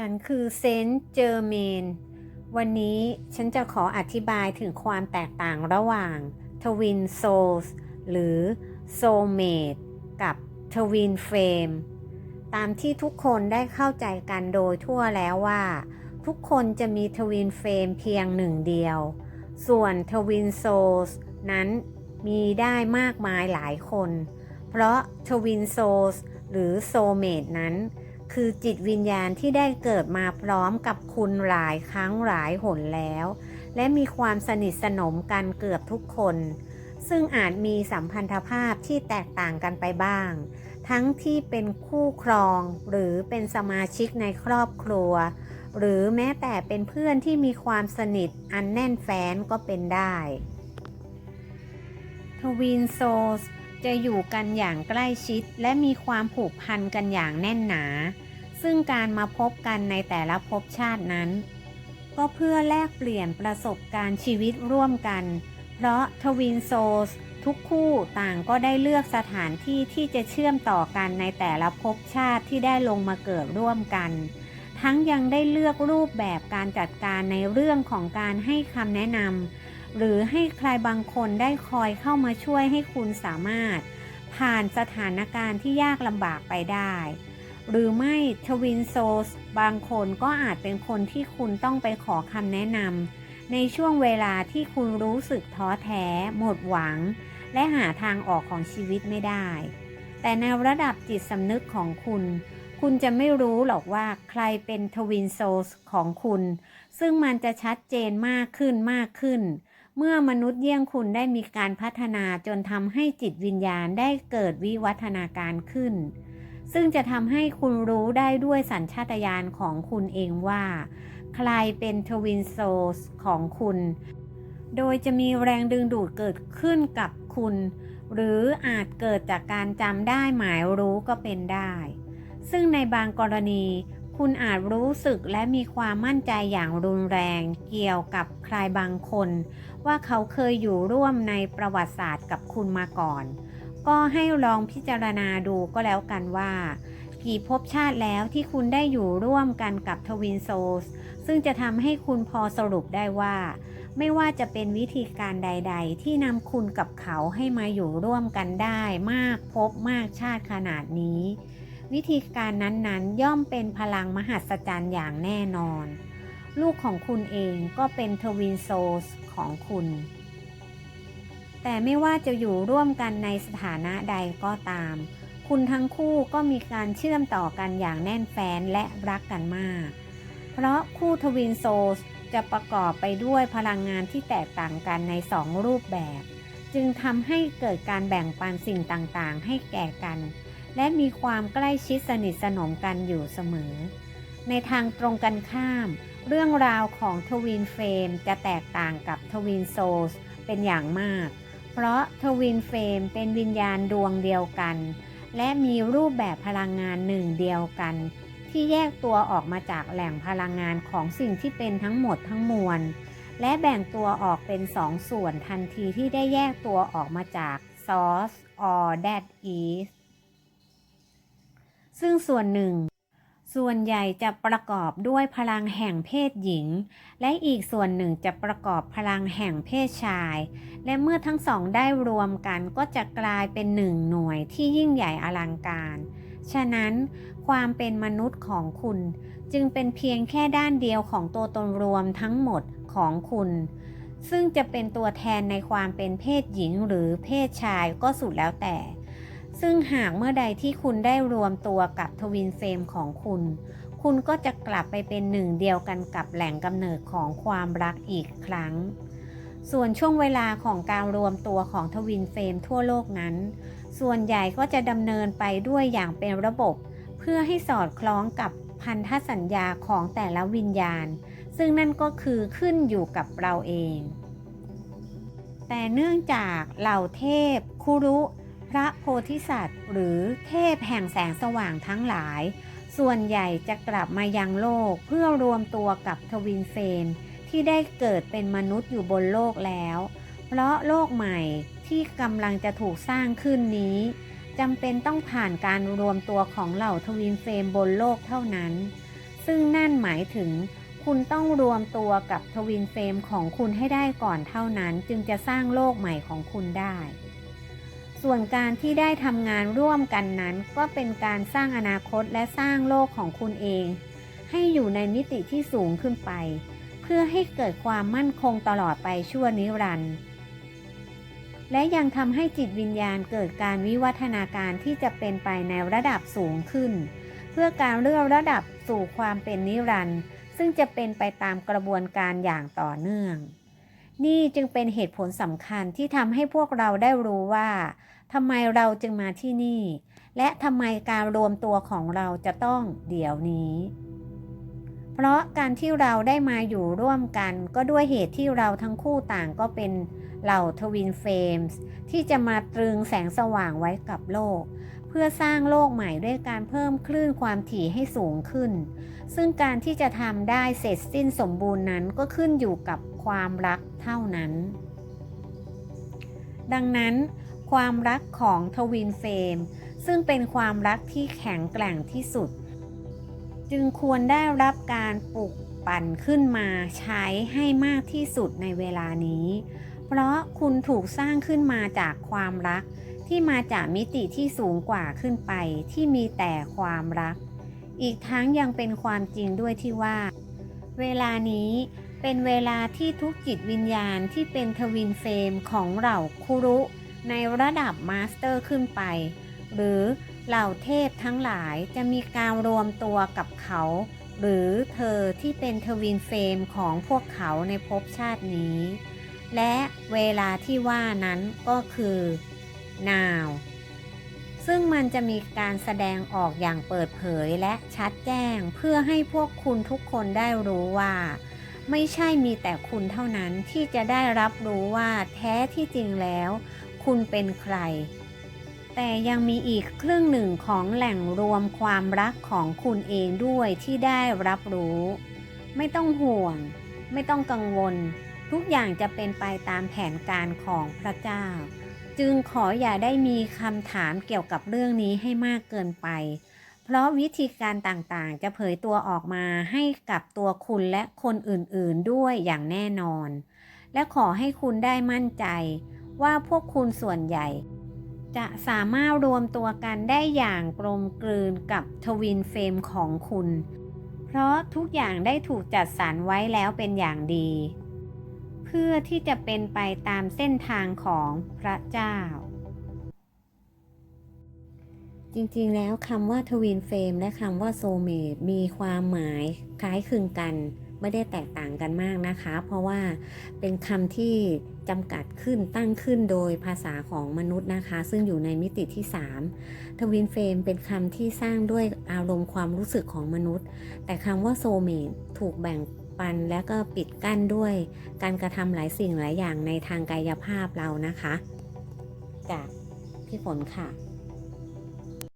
ฉันคือเซนต์เจอร์เมน วันนี้ฉันจะขออธิบายถึงความแตกต่างระหว่างทวินโซลส์หรือโซเมดกับทวินเฟมตามที่ทุกคนได้เข้าใจกันโดยทั่วแล้วว่า ทุกคนจะมีทวินเฟมเพียงหนึ่งเดียว ส่วนทวินโซลส์นั้นมีได้มากมายหลายคน เพราะทวินโซลส์หรือโซเมดนั้น คือจิตวิญญาณที่ได้เกิดมาพร้อมกับคุณหลายครั้งหลายหนแล้ว และมีความสนิทสนมกันเกือบทุกคน ซึ่งอาจมีสัมพันธภาพที่แตกต่างกันไปบ้าง ทั้งที่เป็นคู่ครองหรือเป็นสมาชิกในครอบครัว หรือแม้แต่เป็นเพื่อนที่มีความสนิทอันแน่นแฟ้นก็เป็นได้ทวินโซล จะอยู่กันอย่างใกล้ชิดและมีความผูกพันกันอย่างแน่นหนา ซึ่งการมาพบกันในแต่ละภพชาตินั้น ก็เพื่อแลกเปลี่ยนประสบการณ์ชีวิตร่วมกัน เพราะทวินโซลทุกคู่ต่างก็ได้เลือกสถานที่ที่จะเชื่อมต่อกันในแต่ละภพชาติที่ได้ลงมาเกิดร่วมกัน ทั้งยังได้เลือกรูปแบบการจัดการในเรื่องของการให้คำแนะนำ หรือให้ใครบางคนได้คอยเข้ามาช่วยให้คุณสามารถ ผ่านสถานการณ์ที่ยากลำบากไปได้ หรือไม่ทวินโซสบางคนก็อาจเป็นคนที่คุณต้องไปขอคำแนะนำในช่วงเวลาที่คุณรู้สึกท้อแท้ หมดหวัง และหาทางออกของชีวิตไม่ได้ แต่ในระดับจิตสำนึกของคุณคุณจะไม่รู้หรอกว่าใครเป็นทวินโซสของคุณ ซึ่งมันจะชัดเจนมากขึ้นมากขึ้น เมื่อมนุษย์เยี่ยงคุณได้มีการพัฒนาจนทำให้จิตวิญญาณได้เกิดวิวัฒนาการขึ้น ซึ่งจะทำให้คุณรู้ได้ด้วยสัญชาตญาณของคุณเองว่า ใครเป็นทวินโซสของคุณ โดยจะมีแรงดึงดูดเกิดขึ้นกับคุณ หรืออาจเกิดจากการจำได้หมายรู้ก็เป็นได้ ซึ่งในบางกรณี คุณอาจรู้สึกและมีความมั่นใจอย่างรุนแรงเกี่ยวกับใครบางคน ว่าเขาเคยอยู่ร่วมในประวัติศาสตร์กับคุณมาก่อน ก็ให้ลองพิจารณาดูก็แล้วกันว่า กี่ภพชาติแล้วที่คุณได้อยู่ร่วมกันกับทวินโซลซึ่งจะทำให้คุณพอสรุปได้ว่า ไม่ว่าจะเป็นวิธีการใด ๆ ที่นำคุณกับเขาให้มาอยู่ร่วมกันได้มากพบมากชาติขนาดนี้ วิธีการนั้นๆ ย่อมเป็นพลังมหัศจรรย์อย่างแน่นอน ลูกของคุณเองก็เป็นทวินโซลของคุณ แต่ไม่ว่าจะอยู่ร่วมกันในสถานะใดก็ตาม คุณทั้งคู่ก็มีการเชื่อมต่อกันอย่างแน่นแฟ้นและรักกันมาก เพราะคู่ทวินโซลจะประกอบไปด้วยพลังงานที่แตกต่างกันในสองรูปแบบ จึงทำให้เกิดการแบ่งปันสิ่งต่างๆ ให้แก่กัน และมีความใกล้ชิดสนิทสนมกันอยู่เสมอ ในทางตรงกันข้าม เรื่องราวของทวินเฟมจะแตกต่างกับทวินโซลเป็นอย่างมาก เพราะทวินเฟมเป็นวิญญาณดวงเดียวกัน และมีรูปแบบพลังงานหนึ่งเดียวกัน ที่แยกตัวออกมาจากแหล่งพลังงานของสิ่งที่เป็นทั้งหมดทั้งมวล และแบ่งตัวออกเป็นสองส่วนทันทีที่ได้แยกตัวออกมาจาก source or that is ซึ่งส่วนหนึ่ง ส่วนใหญ่จะประกอบด้วยพลังแห่งเพศหญิง และอีกส่วนหนึ่งจะประกอบพลังแห่งเพศชาย และเมื่อทั้งสองได้รวมกันก็จะกลายเป็นหนึ่งหน่วยที่ยิ่งใหญ่อลังการ ฉะนั้นความเป็นมนุษย์ของคุณ จึงเป็นเพียงแค่ด้านเดียวของตัวตนรวมทั้งหมดของคุณซึ่งจะเป็นตัวแทนในความเป็นเพศหญิงหรือเพศชายก็สุดแล้วแต่ ซึ่งหากเมื่อใดที่คุณได้รวมตัวกับทวินเฟรมของคุณ คุณก็จะกลับไปเป็นหนึ่งเดียวกันกับแหล่งกำเนิดของความรักอีกครั้ง ส่วนช่วงเวลาของการรวมตัวของทวินเฟรมทั่วโลกนั้น ส่วนใหญ่ก็จะดำเนินไปด้วยอย่างเป็นระบบ เพื่อให้สอดคล้องกับพันธสัญญาของแต่ละวิญญาณ ซึ่งนั่นก็คือขึ้นอยู่กับเราเอง แต่เนื่องจากเหล่าเทพคุรุ พระโพธิสัตว์ หรือเทพแห่งแสงสว่างทั้งหลาย ส่วนใหญ่จะกลับมายังโลกเพื่อรวมตัวกับทวินเฟน ที่ได้เกิดเป็นมนุษย์อยู่บนโลกแล้ว เพราะโลกใหม่ที่กำลังจะถูกสร้างขึ้นนี้จำเป็นต้องผ่านการรวมตัวของเหล่าทวินเฟรมบนโลกเท่านั้นซซึ่งนั่นหมายถึงคุณต้องรวมตัวกับทวินเฟรมของคุณให้ได้ก่อนเท่านั้น จึงจะสร้างโลกใหม่ของคุณได้ ส่วนการที่ได้ทำงานร่วมกันนั้น ก็เป็นการสร้างอนาคตและสร้างโลกของคุณเอง ให้อยู่ในมิติที่สูงขึ้นไป เพื่อให้เกิดความมั่นคงตลอดไปชั่วนิรันดร์และยังทำให้จิตวิญญาณเกิดการวิวัฒนาการที่จะเป็นไปในระดับสูงขึ้น เพื่อการเลื่อนระดับสู่ความเป็นนิรันดร์ซึ่งจะเป็นไปตามกระบวนการอย่างต่อเนื่อง นี่จึงเป็นเหตุผลสำคัญที่ทำให้พวกเราได้รู้ว่าทำไมเราจึงมาที่นี่ และทำไมการรวมตัวของเราจะต้องเดี๋ยวนี้ เพราะการที่เราได้มาอยู่ร่วมกัน ก็ด้วยเหตุที่เราทั้งคู่ต่างก็เป็นเหล่าทวินเฟมส์ที่จะมาตรึงแสงสว่างไว้กับโลก เพื่อสร้างโลกใหม่ด้วยการเพิ่มคลื่นความถี่ให้สูงขึ้น ซึ่งการที่จะทำได้เสร็จสิ้นสมบูรณ์นั้นก็ขึ้นอยู่กับ ความรักเท่านั้น ดังนั้น ความรักของทวินเฟม ซึ่งเป็นความรักที่แข็งแกร่งที่สุด จึงควรได้รับการปลุกปั่นขึ้นมาใช้ให้มากที่สุดในเวลานี้ เพราะคุณถูกสร้างขึ้นมาจากความรักที่มาจากมิติที่สูงกว่าขึ้นไปที่มีแต่ความรัก อีกทั้งยังเป็นความจริงด้วยที่ว่า เวลานี้ เป็นเวลาที่ทุกจิตวิญญาณที่เป็นทวินเฟรมของเหล่าคุรุในระดับมาสเตอร์ขึ้นไป หรือเหล่าเทพทั้งหลายจะมีการรวมตัวกับเขา หรือเธอที่เป็นทวินเฟรมของพวกเขาในภพชาตินี้ และเวลาที่ว่านั้นก็คือ now ซึ่งมันจะมีการแสดงออกอย่างเปิดเผยและชัดแจ้งเพื่อให้พวกคุณทุกคนได้รู้ว่า ไม่ใช่มีแต่คุณเท่านั้นที่จะได้รับรู้ว่าแท้ที่จริงแล้ว คุณเป็นใคร แต่ยังมีอีกครึ่งหนึ่งของแหล่งรวมความรักของคุณเองด้วยที่ได้รับรู้ ไม่ต้องห่วง ไม่ต้องกังวล ทุกอย่างจะเป็นไปตามแผนการของพระเจ้า จึงขออย่าได้มีคำถามเกี่ยวกับเรื่องนี้ให้มากเกินไป เพราะวิธีการต่างๆ จะเผยตัวออกมาให้กับตัวคุณและคนอื่นๆด้วยอย่างแน่นอน และขอให้คุณได้มั่นใจ ว่าพวกคุณส่วนใหญ่ จะสามารถรวมตัวกันได้อย่างกลมกลืนกับทวินเฟรมของคุณ เพราะทุกอย่างได้ถูกจัดสรรไว้แล้วเป็นอย่างดี เพื่อที่จะเป็นไปตามเส้นทางของพระเจ้า จริงๆ แล้วคำว่าทวินเฟรมและคำว่าโซเมดมีความหมายคล้ายคลึงกัน ไม่ได้แตกต่างกันมากนะคะ เพราะว่าเป็นคำที่จำกัดขึ้นตั้งขึ้นโดยภาษาของมนุษย์นะคะ ซึ่งอยู่ในมิติที่ 3 ทวินเฟรมเป็นคำที่สร้างด้วยอารมณ์ความรู้สึกของมนุษย์ แต่คำว่าโซเมดถูกแบ่งปันและก็ปิดกั้นด้วย การกระทำหลายสิ่งหลายอย่างในทางกายภาพเรานะคะจากพี่ฝนค่ะ